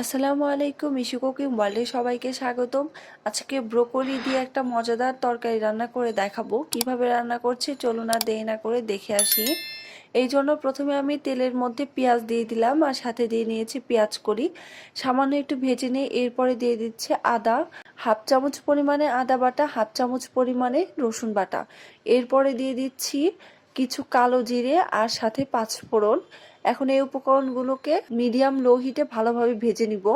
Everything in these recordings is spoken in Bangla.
আসসালামু আলাইকুম ইস্যু কুকিং ওয়ার্ল্ডে সবাইকে স্বাগতম। আজকে ব্রোকলি দিয়ে একটা মজাদার তরকারি রান্না করে দেখাবো। কীভাবে রান্না করছি চলুন আর দেরি না করে দেখে আসি। এই জন্য প্রথমে আমি তেলের মধ্যে পেঁয়াজ দিয়ে দিলাম আর সাথে দিয়ে নিয়েছি পেঁয়াজ করি সামান্য একটু ভেজে নিয়ে এরপরে দিয়ে দিচ্ছে আদা, হাফ চামচ পরিমাণে আদা বাটা, হাফ চামচ পরিমাণে রসুন বাটা। এরপরে দিয়ে দিচ্ছি কিছু কালো জিরে আর সাথে পাঁচ ফোড়ন এখন এই উপকরণগুলোকে মিডিয়াম লো হিটে ভালোভাবে ভেজে নিব।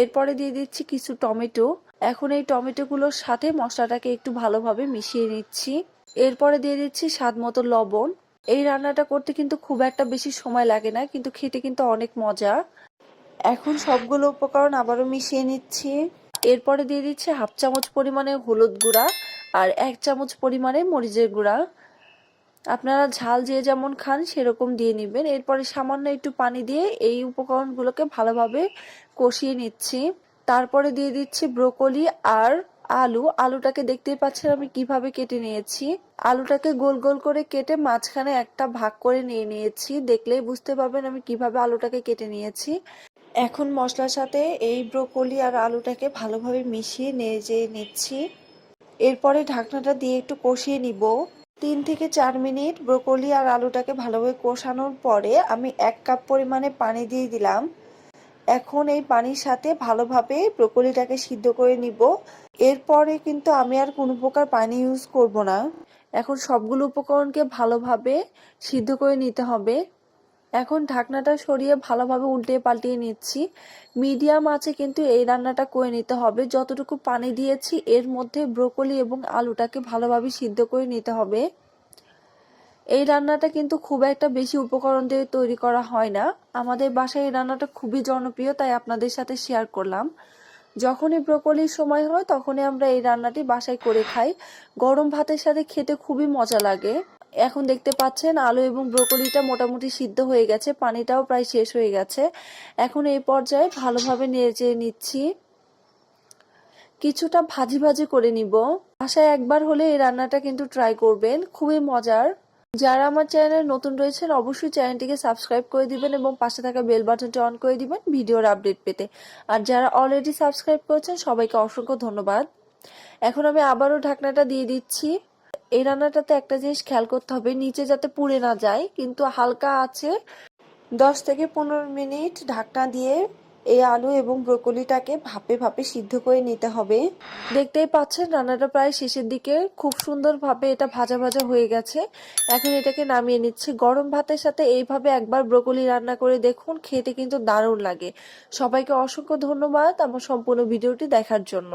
এরপরে দিয়ে দিচ্ছি কিছু টমেটো। এখন এই টমেটোগুলোর সাথে মশলাটাকে একটু ভালোভাবে মিশিয়ে নিচ্ছি। এরপরে দিয়ে দিচ্ছি স্বাদ মতো লবণ। এই রান্নাটা করতে কিন্তু খুব একটা বেশি সময় লাগে না, কিন্তু খেতে কিন্তু অনেক মজা। এখন সবগুলো উপকরণ আবারও মিশিয়ে নিচ্ছি। এরপরে দিয়ে দিচ্ছি হাফ চামচ পরিমাণে হলুদ গুঁড়া আর এক চামচ পরিমাণে মরিচের গুঁড়া। আপনারা ঝাল যে যেমন খান সেরকম দিয়ে নেবেন। এরপরে সামান্য একটু পানি দিয়ে এই উপকরণগুলোকে ভালোভাবে কষিয়ে নিচ্ছি। তারপরে দিয়ে দিচ্ছি ব্রোকলি আর আলু। আলুটাকে দেখতেই পাচ্ছেন আমি কীভাবে কেটে নিয়েছি। আলুটাকে গোল গোল করে কেটে মাঝখানে একটা ভাগ করে নিয়ে নিয়েছি। দেখলেই বুঝতে পারবেন আমি কীভাবে আলুটাকে কেটে নিয়েছি। এখন মশলার সাথে এই ব্রোকলি আর আলুটাকে ভালোভাবে মিশিয়ে নিয়ে যেয়ে নিচ্ছি। এরপরে ঢাকনাটা দিয়ে একটু কষিয়ে নিব। তিন থেকে চার মিনিট ব্রোকলি আর আলুটাকে ভালোভাবে কষানোর পরে আমি এক কাপ পরিমাণে পানি দিয়ে দিলাম। এখন এই পানির সাথে ভালোভাবে ব্রোকলিটাকে সিদ্ধ করে নিব। এরপরে কিন্তু আমি আর কোনো প্রকার পানি ইউজ করব না। এখন সবগুলো উপকরণকে ভালোভাবে সিদ্ধ করে নিতে হবে। এখন ঢাকনাটা সরিয়ে ভালোভাবে উল্টে পাল্টিয়ে নিচ্ছি। মিডিয়াম আছে কিন্তু এই রান্নাটা করে নিতে হবে। যতটুকু পানি দিয়েছি, এর মধ্যে ব্রোকলি এবং আলুটাকে ভালোভাবে সিদ্ধ করে নিতে হবে। এই রান্নাটা কিন্তু খুব একটা বেশি উপকরণ দিয়ে তৈরি করা হয় না। আমাদের বাসায় এই রান্নাটা খুবই জনপ্রিয়, তাই আপনাদের সাথে শেয়ার করলাম। যখনই ব্রোকলির সময় হয়, তখনই আমরা এই রান্নাটি বাসায় করে খাই। গরম ভাতের সাথে খেতে খুবই মজা লাগে। এখন দেখতে পাচ্ছেন আলু এবং ব্রোকলিটা মোটামুটি সিদ্ধ হয়ে গেছে, পানিটাও প্রায় শেষ হয়ে গেছে। এখন এই পর্যায়ে ভালোভাবে নেড়ে নিচ্ছি। কিছুটা ভাজি ভাজি করে নিব। বাসায় একবার হলে এই রান্নাটা কিন্তু ট্রাই করবেন, খুবই মজার। যারা আমার চ্যানেলে নতুন রয়েছেন, অবশ্যই চ্যানেলটিকে সাবস্ক্রাইব করে দিবেন এবং পাশে থাকা বেল বাটনটি অন করে দিবেন ভিডিওর আপডেট পেতে। আর যারা অলরেডি সাবস্ক্রাইব করেছেন, সবাইকে অসংখ্য ধন্যবাদ। এখন আমি আবারও ঢাকনাটা দিয়ে দিচ্ছি। এই রান্নাটাতে একটা জিনিস খেয়াল করতে হবে, নিচে যাতে পুড়ে না যায়, কিন্তু হালকা আছে। দশ থেকে পনেরো মিনিট ঢাকনা দিয়ে এই আলু এবং ব্রোকলিটাকে ভাপে ভাপে সিদ্ধ করে নিতে হবে। দেখতেই পাচ্ছেন রান্নাটা প্রায় শেষের দিকে, খুব সুন্দরভাবে এটা ভাজা ভাজা হয়ে গেছে। এখন এটাকে নামিয়ে নিচ্ছি। গরম ভাতের সাথে এইভাবে একবার ব্রোকলি রান্না করে দেখুন, খেতে কিন্তু দারুণ লাগে। সবাইকে অসংখ্য ধন্যবাদ আমার সম্পূর্ণ ভিডিওটি দেখার জন্য।